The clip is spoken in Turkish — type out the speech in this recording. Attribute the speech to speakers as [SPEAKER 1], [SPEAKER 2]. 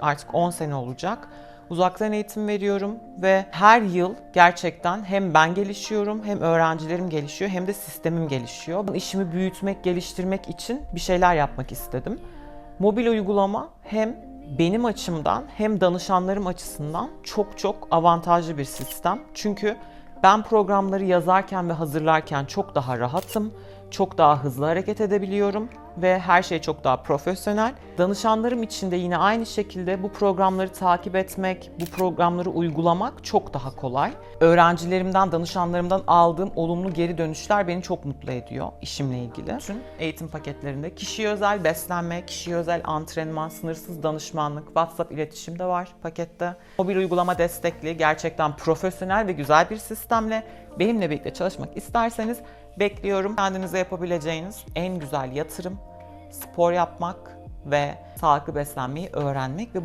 [SPEAKER 1] Artık 10 sene olacak. Uzaktan eğitim veriyorum ve her yıl gerçekten hem ben gelişiyorum, hem öğrencilerim gelişiyor, hem de sistemim gelişiyor. İşimi büyütmek, geliştirmek için bir şeyler yapmak istedim. Mobil uygulama hem benim açımdan hem danışanlarım açısından çok çok avantajlı bir sistem. Çünkü ben programları yazarken ve hazırlarken çok daha rahatım, çok daha hızlı hareket edebiliyorum ve her şey çok daha profesyonel. Danışanlarım için de yine aynı şekilde bu programları takip etmek, bu programları uygulamak çok daha kolay. Öğrencilerimden, danışanlarımdan aldığım olumlu geri dönüşler beni çok mutlu ediyor işimle ilgili. Bütün eğitim paketlerinde kişiye özel beslenme, kişiye özel antrenman, sınırsız danışmanlık, WhatsApp iletişim de var pakette. Mobil uygulama destekli, gerçekten profesyonel ve güzel bir sistemle benimle birlikte çalışmak isterseniz bekliyorum. Kendinize yapabileceğiniz en güzel yatırım spor yapmak ve sağlıklı beslenmeyi öğrenmek ve bu